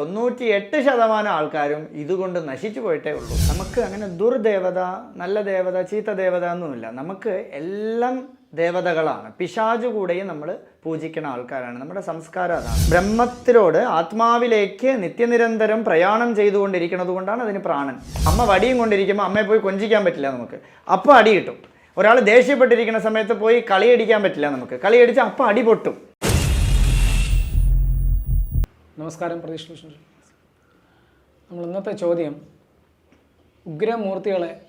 തൊണ്ണൂറ്റി എട്ട് ശതമാനം ആൾക്കാരും ഇതുകൊണ്ട് നശിച്ചു പോയിട്ടേ ഉള്ളൂ. നമുക്ക് അങ്ങനെ ദുർദേവത നല്ല ദേവത ചീത്ത ദേവത ഒന്നുമില്ല. നമുക്ക് എല്ലാം ദേവതകളാണ്. പിശാജു കൂടെയും നമ്മൾ പൂജിക്കുന്ന ആൾക്കാരാണ്. നമ്മുടെ സംസ്കാരം അതാണ്. ബ്രഹ്മത്തിലോട് ആത്മാവിലേക്ക് നിത്യനിരന്തരം പ്രയാണം ചെയ്തുകൊണ്ടിരിക്കുന്നത് കൊണ്ടാണ് അതിന് പ്രാണൻ. അമ്മ വടിയും കൊണ്ടിരിക്കുമ്പോൾ അമ്മയെ പോയി കൊഞ്ചിക്കാൻ പറ്റില്ല നമുക്ക്. അപ്പോൾ അടി കിട്ടും. ഒരാൾ ദേഷ്യപ്പെട്ടിരിക്കുന്ന സമയത്ത് പോയി കളിയടിക്കാൻ പറ്റില്ല നമുക്ക്. കളിയടിച്ച് അപ്പം അടി പൊട്ടും. നമസ്കാരം പ്രതീക്ഷ ഭൂഷൺ. നമ്മൾ ഇന്നത്തെ ചോദ്യം ഉഗ്രമൂർത്തികളെ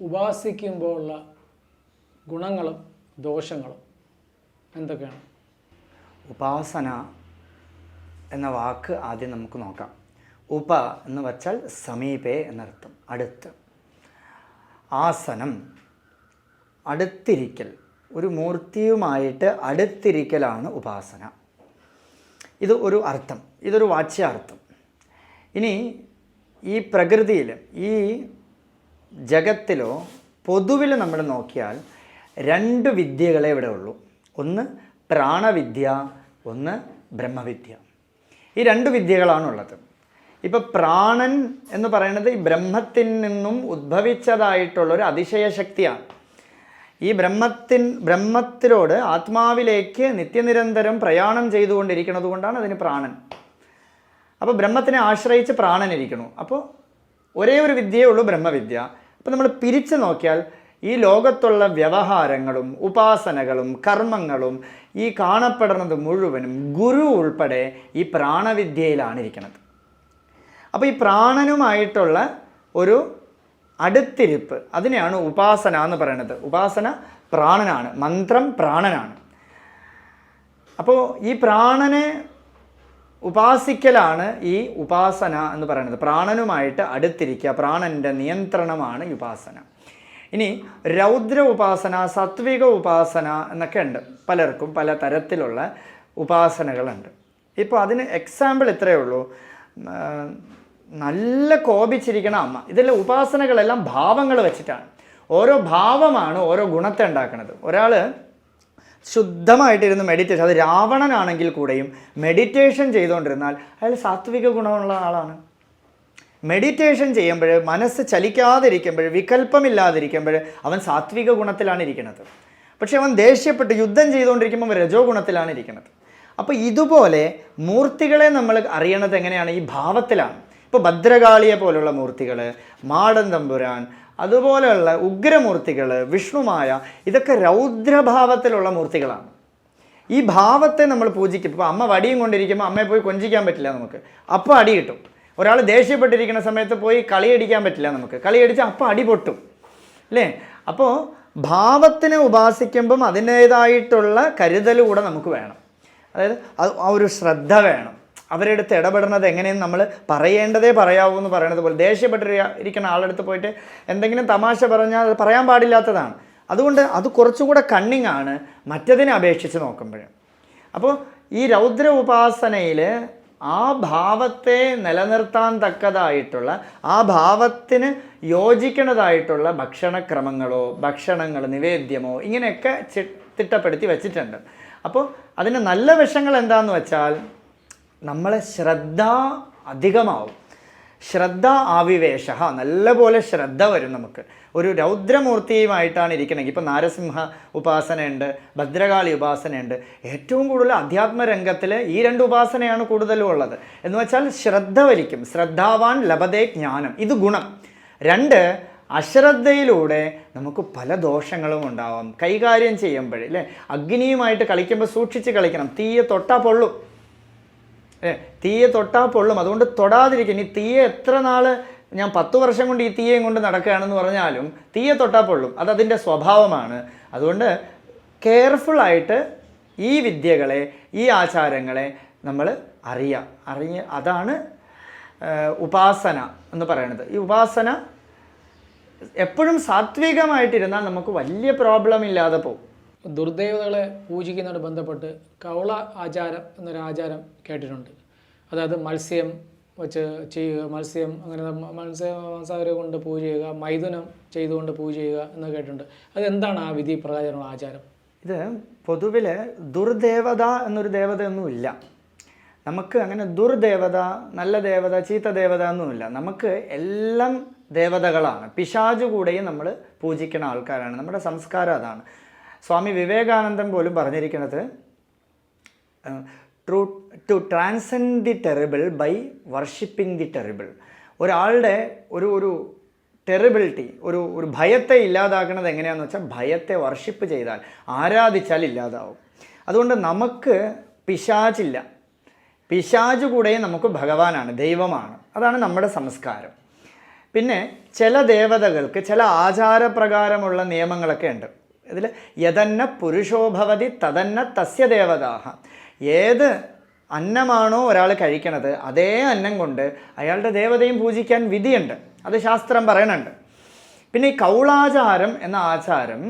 ഉപാസിക്കുമ്പോഴുള്ള ഗുണങ്ങളും ദോഷങ്ങളും എന്തൊക്കെയാണ്? ഉപാസന എന്ന വാക്ക് ആദ്യം നമുക്ക് നോക്കാം. ഉപ എന്ന് വച്ചാൽ സമീപേ എന്നർത്ഥം അടുത്ത്. ആസനം അടുത്തിരിക്കൽ. ഒരു മൂർത്തിയുമായിട്ട് അടുത്തിരിക്കലാണ് ഉപാസന. ഇത് ഒരു അർത്ഥം ഇതൊരു വാച്യാർത്ഥം. ഇനി ഈ പ്രകൃതിയിൽ ഈ ജഗത്തിലോ പൊതുവിൽ നമ്മൾ നോക്കിയാൽ രണ്ട് വിദ്യകളെ ഇവിടെ ഉള്ളൂ. ഒന്ന് പ്രാണവിദ്യ ഒന്ന് ബ്രഹ്മവിദ്യ. ഈ രണ്ട് വിദ്യകളാണുള്ളത്. ഇപ്പോൾ പ്രാണൻ എന്ന് പറയുന്നത് ഈ ബ്രഹ്മത്തിൽ നിന്നും ഉദ്ഭവിച്ചതായിട്ടുള്ള ഒരു അതിശയ ശക്തിയാണ്. ഈ ബ്രഹ്മത്തിൻ ബ്രഹ്മത്തിലോട് ആത്മാവിലേക്ക് നിത്യനിരന്തരം പ്രയാണം ചെയ്തുകൊണ്ടിരിക്കുന്നത് കൊണ്ടാണ് അതിന് പ്രാണൻ. അപ്പോൾ ബ്രഹ്മത്തിനെ ആശ്രയിച്ച് പ്രാണൻ ഇരിക്കണു അപ്പോൾ ഒരേ ഒരു വിദ്യയേ ഉള്ളൂ ബ്രഹ്മവിദ്യ. അപ്പോൾ നമ്മൾ പിരിച്ചു നോക്കിയാൽ ഈ ലോകത്തുള്ള വ്യവഹാരങ്ങളും ഉപാസനകളും കർമ്മങ്ങളും ഈ കാണപ്പെടുന്നത് മുഴുവനും ഗുരു ഉൾപ്പെടെ ഈ പ്രാണവിദ്യയിലാണ് ഇരിക്കുന്നത്. അപ്പോൾ ഈ പ്രാണനുമായിട്ടുള്ള ഒരു അടുത്തിരിപ്പ്. അതിനെയാണ് ഉപാസന എന്ന് പറയുന്നത് ഉപാസന പ്രാണനാണ്. മന്ത്രം പ്രാണനാണ്. അപ്പോൾ ഈ പ്രാണനെ ഉപാസിക്കലാണ് ഈ ഉപാസന എന്ന് പറയുന്നത് പ്രാണനുമായിട്ട് അടുത്തിരിക്കുക. പ്രാണന്റെ നിയന്ത്രണമാണ് ഈ ഉപാസന. ഇനി രൗദ്ര ഉപാസന സാത്വിക ഉപാസന എന്നൊക്കെ ഉണ്ട്. പലർക്കും പല തരത്തിലുള്ള ഉപാസനകളുണ്ട്. ഇപ്പോൾ അതിന് എക്സാമ്പിൾ ഇത്രയേ ഉള്ളൂ. നല്ല കോപിച്ചിരിക്കണ അമ്മ. ഇതിലെ ഉപാസനകളെല്ലാം ഭാവങ്ങൾ വെച്ചിട്ടാണ്. ഓരോ ഭാവമാണ് ഓരോ ഗുണത്തെ ഉണ്ടാക്കുന്നത് ഒരാൾ ശുദ്ധമായിട്ടിരുന്ന് മെഡിറ്റേഷൻ അത് രാവണനാണെങ്കിൽ കൂടെയും മെഡിറ്റേഷൻ ചെയ്തുകൊണ്ടിരുന്നാൽ അയാൾ സാത്വിക ഗുണമുള്ള ആളാണ്. മെഡിറ്റേഷൻ ചെയ്യുമ്പോൾ മനസ്സ് ചലിക്കാതിരിക്കുമ്പോൾ വികല്പമില്ലാതിരിക്കുമ്പോൾ അവൻ സാത്വിക ഗുണത്തിലാണ് ഇരിക്കുന്നത്. പക്ഷെ അവൻ ദേഷ്യപ്പെട്ട് യുദ്ധം ചെയ്തുകൊണ്ടിരിക്കുമ്പോൾ അവൻ രജോ ഗുണത്തിലാണ് ഇരിക്കുന്നത്. അപ്പോൾ ഇതുപോലെ മൂർത്തികളെ നമ്മൾ അറിയണത് എങ്ങനെയാണ്? ഈ ഭാവത്തിലാണ്. ഇപ്പോൾ ഭദ്രകാളിയെ പോലുള്ള മൂർത്തികൾ മാടൻ തമ്പുരാൻ അതുപോലെയുള്ള ഉഗ്രമൂർത്തികൾ വിഷ്ണുമായ ഇതൊക്കെ രൗദ്രഭാവത്തിലുള്ള മൂർത്തികളാണ്. ഈ ഭാവത്തെ നമ്മൾ പൂജിക്കും. ഇപ്പോൾ അമ്മ വടിയും കൊണ്ടിരിക്കുമ്പോൾ അമ്മയെ പോയി കൊഞ്ചിക്കാൻ പറ്റില്ല നമുക്ക്. അപ്പോൾ അടി കിട്ടും. ഒരാൾ ദേഷ്യപ്പെട്ടിരിക്കുന്ന സമയത്ത് പോയി കളിയടിക്കാൻ പറ്റില്ല നമുക്ക്. കളിയടിച്ചാൽ അപ്പോൾ അടി പൊട്ടും. അല്ലേ? അപ്പോൾ ഭാവത്തിനെ ഉപാസിക്കുമ്പം അതിന്റേതായിട്ടുള്ള കരുതൽ കൂടെ നമുക്ക് വേണം. അതായത് അത് ആ ഒരു ശ്രദ്ധ വേണം. അവരുടെ അടുത്ത് ഇടപെടുന്നത് എങ്ങനെയെന്ന് നമ്മൾ പറയേണ്ടതേ പറയാവൂ എന്ന് പറയുന്നത് പോലെ ദേഷ്യപ്പെട്ടിരിക്കുന്ന ആളെടുത്ത് പോയിട്ട് എന്തെങ്കിലും തമാശ പറഞ്ഞാൽ അത് പറയാൻ പാടില്ലാത്തതാണ്. അതുകൊണ്ട് അത് കുറച്ചുകൂടെ കണ്ണിങ് ആണ് മറ്റതിനെ അപേക്ഷിച്ച് നോക്കുമ്പോഴും. അപ്പോൾ ഈ രൗദ്ര ഉപാസനയിൽ ആ ഭാവത്തെ നിലനിർത്താൻ തക്കതായിട്ടുള്ള ആ ഭാവത്തിന് യോജിക്കുന്നതായിട്ടുള്ള ഭക്ഷണക്രമങ്ങളോ ഭക്ഷണങ്ങൾ നിവേദ്യമോ ഇങ്ങനെയൊക്കെ ചി തിട്ടപ്പെടുത്തി വെച്ചിട്ടുണ്ട്. അപ്പോൾ അതിന്റെ നല്ല വശങ്ങൾ എന്താണെന്ന് വെച്ചാൽ നമ്മളെ ശ്രദ്ധ അധികമാവും. ശ്രദ്ധ ആവിവേശ നല്ലപോലെ ശ്രദ്ധ വരും നമുക്ക്. ഒരു രൗദ്രമൂർത്തിയുമായിട്ടാണ് ഇരിക്കണമെങ്കിൽ ഇപ്പോൾ നാരസിംഹ ഉപാസനയുണ്ട് ഭദ്രകാളി ഉപാസനയുണ്ട്. ഏറ്റവും കൂടുതൽ അധ്യാത്മരംഗത്തിൽ ഈ രണ്ട് ഉപാസനയാണ് കൂടുതലും ഉള്ളത്. എന്ന് വെച്ചാൽ ശ്രദ്ധ വലിക്കും. ശ്രദ്ധാവാൻ ലഭതേ ജ്ഞാനം. ഇത് ഗുണം. രണ്ട് അശ്രദ്ധയിലൂടെ നമുക്ക് പല ദോഷങ്ങളും ഉണ്ടാവാം. കൈകാര്യം ചെയ്യുമ്പോൾ അല്ലേ അഗ്നിയുമായിട്ട് കളിക്കുമ്പോൾ സൂക്ഷിച്ച് കളിക്കണം. തീയെ തൊട്ടാ പൊള്ളും. തീയെ തൊട്ടാൽ പൊള്ളും. അതുകൊണ്ട് തൊടാതിരിക്കും ഇനി തീയെ എത്ര നാൾ ഞാൻ പത്ത് വർഷം കൊണ്ട് ഈ തീയേയും കൊണ്ട് നടക്കുകയാണെന്ന് പറഞ്ഞാലും തീയെ തൊട്ടാൽ പൊള്ളും. അത് അതിന്റെ സ്വഭാവമാണ്. അതുകൊണ്ട് കെയർഫുള്ളായിട്ട് ഈ വിദ്യകളെ ഈ ആചാരങ്ങളെ നമ്മൾ അറിയാം അറിയ അതാണ് ഉപാസന എന്ന് പറയുന്നത് ഈ ഉപാസന എപ്പോഴും സാത്വികമായിട്ടിരുന്നാൽ നമുക്ക് വലിയ പ്രോബ്ലം ഇല്ലാതെ പോകും. ദുർദേവതകളെ പൂജിക്കുന്നതോട് ബന്ധപ്പെട്ട് കൗള ആചാരം എന്നൊരു ആചാരം കേട്ടിട്ടുണ്ട്. അതായത് മത്സ്യം വച്ച് ചെയ്യുക മത്സ്യം അങ്ങനെ മത്സ്യ മാംസാവരെ കൊണ്ട് പൂജ ചെയ്യുക മൈഥുനം ചെയ്തുകൊണ്ട് പൂജ ചെയ്യുക എന്ന് കേട്ടിട്ടുണ്ട്. അതെന്താണ് ആ വിധി പ്രകാരമുള്ള ആചാരം? ഇത് പൊതുവിൽ ദുർദേവത എന്നൊരു ദേവതയൊന്നുമില്ല നമുക്ക് അങ്ങനെ ദുർദേവത നല്ല ദേവത ചീത്ത ദേവത ഒന്നുമില്ല നമുക്ക് എല്ലാം ദേവതകളാണ്. പിശാജ് കൂടെയും നമ്മൾ പൂജിക്കുന്ന ആൾക്കാരാണ്. നമ്മുടെ സംസ്കാരം അതാണ്. സ്വാമി വിവേകാനന്ദൻ പോലും പറഞ്ഞിരിക്കുന്നത് true to transcend the terrible by worshipping the terrible ഒരാളുടെ ഒരു ഒരു ടെറിബിലിറ്റി ഒരു ഒരു ഭയത്തെ ഇല്ലാതാക്കുന്നത് എങ്ങനെയാണെന്ന് വെച്ചാൽ ഭയത്തെ വർഷിപ്പ് ചെയ്താൽ ആരാധിച്ചാൽ ഇല്ലാതാവും. അതുകൊണ്ട് നമുക്ക് പിശാചില്ല. പിശാജ് കൂടെ നമുക്ക് ഭഗവാനാണ് ദൈവമാണ്. അതാണ് നമ്മുടെ സംസ്കാരം. പിന്നെ ചില ദേവതകൾക്ക് ചില ആചാരപ്രകാരമുള്ള നിയമങ്ങളൊക്കെ ഉണ്ട്. ഇതിൽ യതന്ന പുരുഷോഭവതി തതന്ന തസ്യ ദേവതാഹ. ഏത് അന്നമാണോ ഒരാൾ കഴിക്കണത് അതേ അന്നം കൊണ്ട് അയാളുടെ ദേവതയും പൂജിക്കാൻ വിധിയുണ്ട്. അത് ശാസ്ത്രം പറയണുണ്ട്. പിന്നെ ഈ കൗളാചാരം എന്ന ആചാരം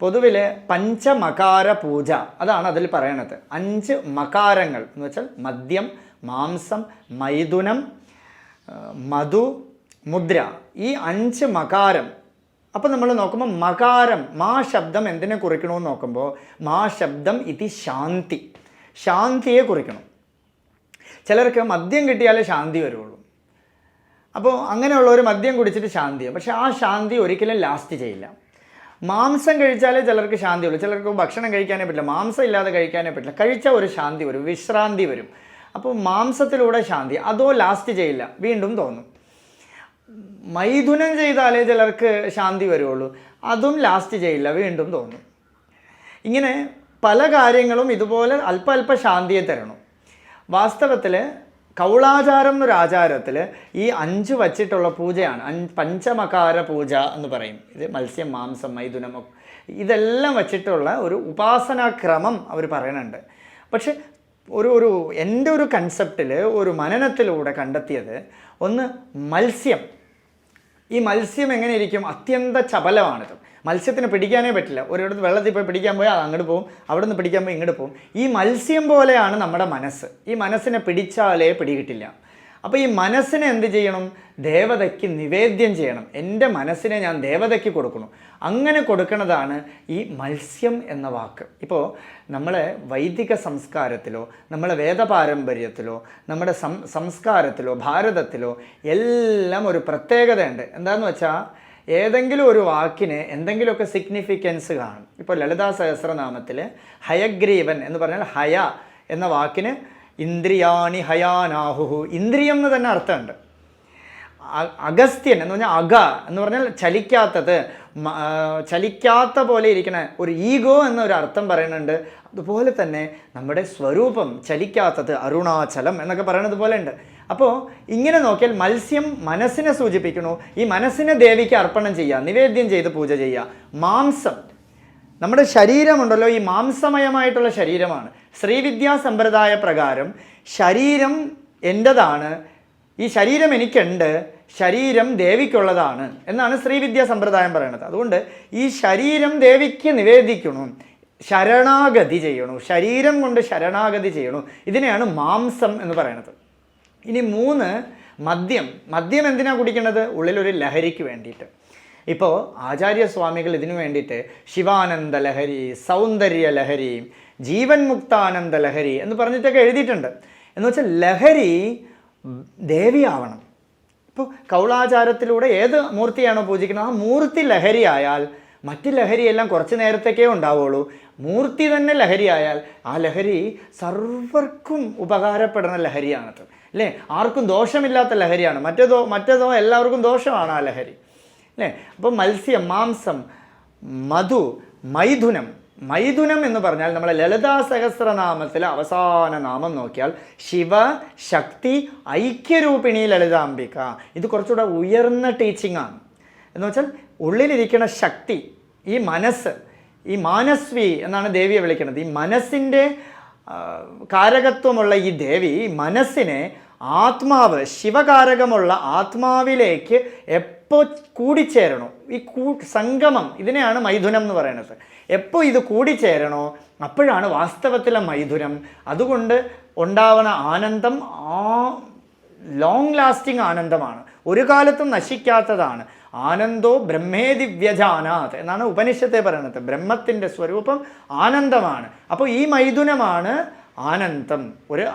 പൊതുവിൽ പഞ്ചമകാര പൂജ അതാണ് അതിൽ പറയണത്. അഞ്ച് മകാരങ്ങൾ എന്ന് വെച്ചാൽ മദ്യം മാംസം മൈഥുനം മധു മുദ്ര. ഈ അഞ്ച് മകാരം അപ്പം നമ്മൾ നോക്കുമ്പോൾ മകാരം മാ ശബ്ദം എന്തിനെ കുറിക്കണമെന്ന് നോക്കുമ്പോൾ മാ ശബ്ദം ഇതി ശാന്തി. ശാന്തിയെ കുറിക്കണം. ചിലർക്ക് മദ്യം കിട്ടിയാലേ ശാന്തി വരുള്ളൂ. അപ്പോൾ അങ്ങനെയുള്ളവർ മദ്യം കുടിച്ചിട്ട് ശാന്തിയാണ് പക്ഷേ ആ ശാന്തി ഒരിക്കലും ലാസ്റ്റ് ചെയ്യില്ല. മാംസം കഴിച്ചാലേ ചിലർക്ക് ശാന്തി ഉള്ളൂ. ചിലർക്ക് ഭക്ഷണം കഴിക്കാനേ പറ്റില്ല. മാംസം ഇല്ലാതെ കഴിക്കാനേ പറ്റില്ല. കഴിച്ചാൽ ഒരു ശാന്തി വരും. വിശ്രാന്തി വരും. അപ്പോൾ മാംസത്തിലൂടെ ശാന്തി. അതോ ലാസ്റ്റ് ചെയ്യില്ല. വീണ്ടും തോന്നും. മൈഥുനം ചെയ്താലേ ചിലർക്ക് ശാന്തി വരുള്ളൂ. അതും ലാസ്റ്റ് ചെയ്യില്ല വീണ്ടും തോന്നും. ഇങ്ങനെ പല കാര്യങ്ങളും ഇതുപോലെ അല്പ അല്പ ശാന്തിയെ തരണം. വാസ്തവത്തിൽ കൗളാചാരം എന്നൊരു ആചാരത്തിൽ ഈ അഞ്ച് വച്ചിട്ടുള്ള പൂജയാണ്. അഞ്ച് പഞ്ചമകാര പൂജ എന്ന് പറയും. ഇത് മത്സ്യം മാംസം മൈഥുനം ഇതെല്ലാം വച്ചിട്ടുള്ള ഒരു ഉപാസനാക്രമം അവർ പറയുന്നുണ്ട് പക്ഷെ ഒരു ഒരു എന്റെ ഒരു കൺസെപ്റ്റിൽ ഒരു മനനത്തിലൂടെ കണ്ടെത്തിയത് ഒന്ന് മത്സ്യം. ഈ മത്സ്യം എങ്ങനെ ഇരിക്കും അത്യന്ത ചപലമാണിത്. മത്സ്യത്തിന് പിടിക്കാനേ പറ്റില്ല. ഒരിടത്ത് വെള്ളത്തിൽ പോയി പിടിക്കാൻ പോയാൽ അങ്ങോട്ട് പോകും അവിടെ നിന്ന് പിടിക്കാൻ പോയി ഇങ്ങോട്ട് പോകും ഈ മത്സ്യം പോലെയാണ് നമ്മുടെ മനസ്സ്. ഈ മനസ്സിനെ പിടിച്ചാലേ പിടികിട്ടില്ല. അപ്പോൾ ഈ മനസ്സിനെ എന്ത് ചെയ്യണം? ദേവതയ്ക്ക് നിവേദ്യം ചെയ്യണം. എന്റെ മനസ്സിനെ ഞാൻ ദേവതയ്ക്ക് കൊടുക്കണം അങ്ങനെ കൊടുക്കുന്നതാണ് ഈ മത്സ്യം എന്ന വാക്ക്. ഇപ്പോൾ നമ്മളെ വൈദിക സംസ്കാരത്തിലോ നമ്മളെ വേദപാരമ്പര്യത്തിലോ നമ്മുടെ സം സംസ്കാരത്തിലോ ഭാരതത്തിലോ എല്ലാം ഒരു പ്രത്യേകതയുണ്ട്. എന്താണെന്ന് വെച്ചാൽ ഏതെങ്കിലും ഒരു വാക്കിന് എന്തെങ്കിലുമൊക്കെ സിഗ്നിഫിക്കൻസ് കാണും. ഇപ്പോൾ ലളിതാ സഹസ്രനാമത്തിൽ ഹയഗ്രീവൻ എന്ന് പറഞ്ഞാൽ ഹയ എന്ന വാക്കിന് ഇന്ദ്രിയാണി ഹയാനാഹുഹു. ഇന്ദ്രിയം എന്ന് തന്നെ അർത്ഥമുണ്ട്. അഗസ്ത്യൻ എന്ന് പറഞ്ഞാൽ അഗ എന്ന് പറഞ്ഞാൽ ചലിക്കാത്തത്. ചലിക്കാത്ത പോലെ ഇരിക്കണ ഒരു ഈഗോ എന്നൊരു അർത്ഥം പറയുന്നുണ്ട്. അതുപോലെ തന്നെ നമ്മുടെ സ്വരൂപം ചലിക്കാത്തത് അരുണാചലം എന്നൊക്കെ പറയുന്നത് പോലെ ഉണ്ട്. അപ്പോൾ ഇങ്ങനെ നോക്കിയാൽ മത്സ്യം മനസ്സിനെ സൂചിപ്പിക്കുന്നു. ഈ മനസ്സിനെ ദേവിക്ക് അർപ്പണം ചെയ്യുക നിവേദ്യം ചെയ്ത് പൂജ ചെയ്യുക. മാംസം. നമ്മുടെ ശരീരമുണ്ടല്ലോ ഈ മാംസമയമായിട്ടുള്ള ശരീരമാണ്. ശ്രീവിദ്യാ സമ്പ്രദായ പ്രകാരം ശരീരം എന്റെതാണ് ഈ ശരീരം എനിക്കുണ്ട് ശരീരം ദേവിക്കുള്ളതാണ് എന്നാണ് ശ്രീവിദ്യാ സമ്പ്രദായം പറയുന്നത്. അതുകൊണ്ട് ഈ ശരീരം ദേവിക്ക് നിവേദിക്കണം ശരണാഗതി ചെയ്യണു ശരീരം കൊണ്ട് ശരണാഗതി ചെയ്യണു ഇതിനെയാണ് മാംസം എന്ന് പറയുന്നത്. ഇനി മൂന്ന് മദ്യം. മദ്യം എന്തിനാണ് കുടിക്കുന്നത്? ഉള്ളിലൊരു ലഹരിക്ക് വേണ്ടിയിട്ട്. ഇപ്പോൾ ആചാര്യസ്വാമികൾ ഇതിനു വേണ്ടിയിട്ട് ശിവാനന്ദ ലഹരി സൗന്ദര്യ ലഹരി ജീവൻ മുക്താനന്ദ ലഹരി എന്ന് പറഞ്ഞിട്ടൊക്കെ എഴുതിയിട്ടുണ്ട്. എന്ന് വെച്ചാൽ ലഹരി ദേവിയാവണം. ഇപ്പോൾ കൗളാചാരത്തിലൂടെ ഏത് മൂർത്തിയാണോ പൂജിക്കുന്നത്? ആ മൂർത്തി ലഹരിയായാൽ മറ്റ് ലഹരിയെല്ലാം കുറച്ച് നേരത്തേക്കേ ഉണ്ടാവുള്ളൂ. മൂർത്തി തന്നെ ലഹരിയായാൽ ആ ലഹരി സർവർക്കും ഉപകാരപ്പെടുന്ന ലഹരിയാണത്. അല്ലേ? ആർക്കും ദോഷമില്ലാത്ത ലഹരിയാണ്. മറ്റേതോ മറ്റേതോ എല്ലാവർക്കും ദോഷമാണ് ആ ലഹരി. അല്ലേ? അപ്പോൾ മത്സ്യം മാംസം മധു മൈഥുനം മൈഥുനം എന്ന് പറഞ്ഞാൽ നമ്മളെ ലളിതാ സഹസ്രനാമത്തിലെ അവസാന നാമം നോക്കിയാൽ ശിവ ശക്തി ഐക്യരൂപിണി ലളിതാംബിക. ഇത് കുറച്ചുകൂടെ ഉയർന്ന ടീച്ചിങ് ആണ്. എന്ന് വെച്ചാൽ ഉള്ളിലിരിക്കുന്ന ശക്തി ഈ മനസ്സ് ഈ മാനസ്വി എന്നാണ് ദേവിയെ വിളിക്കുന്നത്. ഈ മനസ്സിന്റെ കാരകത്വമുള്ള ഈ ദേവി മനസ്സിനെ ആത്മാവ് ശിവകാരകമുള്ള ആത്മാവിലേക്ക് എപ്പോൾ കൂടിച്ചേരണോ? ഈ കൂ സംഗമം ഇതിനെയാണ് മൈഥുനം എന്ന് പറയുന്നത്. എപ്പോൾ ഇത് കൂടിച്ചേരണോ അപ്പോഴാണ് വാസ്തവത്തിലെ മൈഥുനം. അതുകൊണ്ട് ഉണ്ടാവുന്ന ആനന്ദം ആ ലോങ് ലാസ്റ്റിംഗ് ആനന്ദമാണ്. ഒരു കാലത്തും നശിക്കാത്തതാണ്. ആനന്ദോ ബ്രഹ്മേ വ്യജാനാത് എന്നാണ് ഉപനിഷത്തെ പറയുന്നത്. ബ്രഹ്മത്തിന്റെ സ്വരൂപം ആനന്ദമാണ്. അപ്പോൾ ഈ മൈഥുനമാണ് ആനന്ദം. ഒരു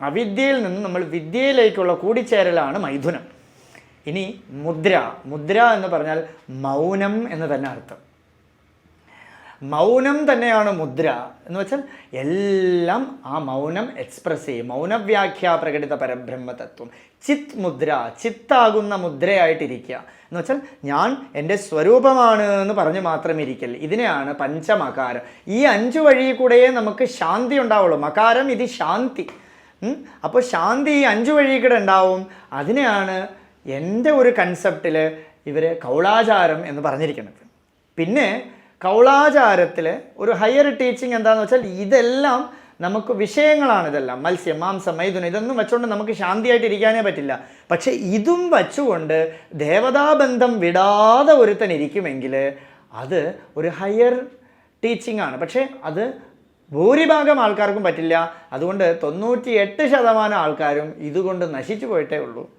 അവിദ്യയിൽ നിന്ന് നമ്മൾ വിദ്യയിലേക്കുള്ള കൂടിച്ചേരലാണ് മൈഥുനം. ഇനി മുദ്ര. മുദ്ര എന്ന് പറഞ്ഞാൽ മൗനം എന്ന് തന്നെ അർത്ഥം. മൗനം തന്നെയാണ് മുദ്ര എന്ന് വെച്ചാൽ എല്ലാം ആ മൗനം എക്സ്പ്രസ് ചെയ്യും. മൗനവ്യാഖ്യ പ്രകടിത പരബ്രഹ്മതത്വം. ചിത് മുദ്ര ചിത്താകുന്ന മുദ്രയായിട്ടിരിക്കുക. എന്ന് വെച്ചാൽ ഞാൻ എന്റെ സ്വരൂപമാണ് എന്ന് പറഞ്ഞ് മാത്രം ഇരിക്കൽ. ഇതിനെയാണ് പഞ്ചമകാരം. ഈ അഞ്ചു വഴി കൂടെയേ നമുക്ക് ശാന്തി ഉണ്ടാവുള്ളൂ. മകാരം ഇത് ശാന്തി. അപ്പോൾ ശാന്തി ഈ അഞ്ചു വഴി കൂടെ ഉണ്ടാവും. അതിനെയാണ് എന്റെ ഒരു കൺസെപ്റ്റിൽ ഇവർ കൗളാചാരം എന്ന് പറഞ്ഞിരിക്കുന്നത്. പിന്നെ കൗളാചാരത്തിൽ ഒരു ഹയർ ടീച്ചിങ് എന്താണെന്ന് വെച്ചാൽ ഇതെല്ലാം നമുക്ക് വിഷയങ്ങളാണ് ഇതെല്ലാം. മത്സ്യം മാംസം മൈഥുനം ഇതൊന്നും വെച്ചുകൊണ്ട് നമുക്ക് ശാന്തിയായിട്ട് ഇരിക്കാനേ പറ്റില്ല. പക്ഷേ ഇതും വച്ചുകൊണ്ട് ദേവതാബന്ധം വിടാതെ ഒരുത്തൻ ഇരിക്കുമെങ്കിൽ അത് ഒരു ഹയർ ടീച്ചിങ് ആണ്. പക്ഷേ അത് ഭൂരിഭാഗം ആൾക്കാർക്കും പറ്റില്ല. അതുകൊണ്ട് തൊണ്ണൂറ്റി എട്ട് ശതമാനം ആൾക്കാരും ഇതുകൊണ്ട് നശിച്ചു പോയിട്ടേ ഉള്ളൂ.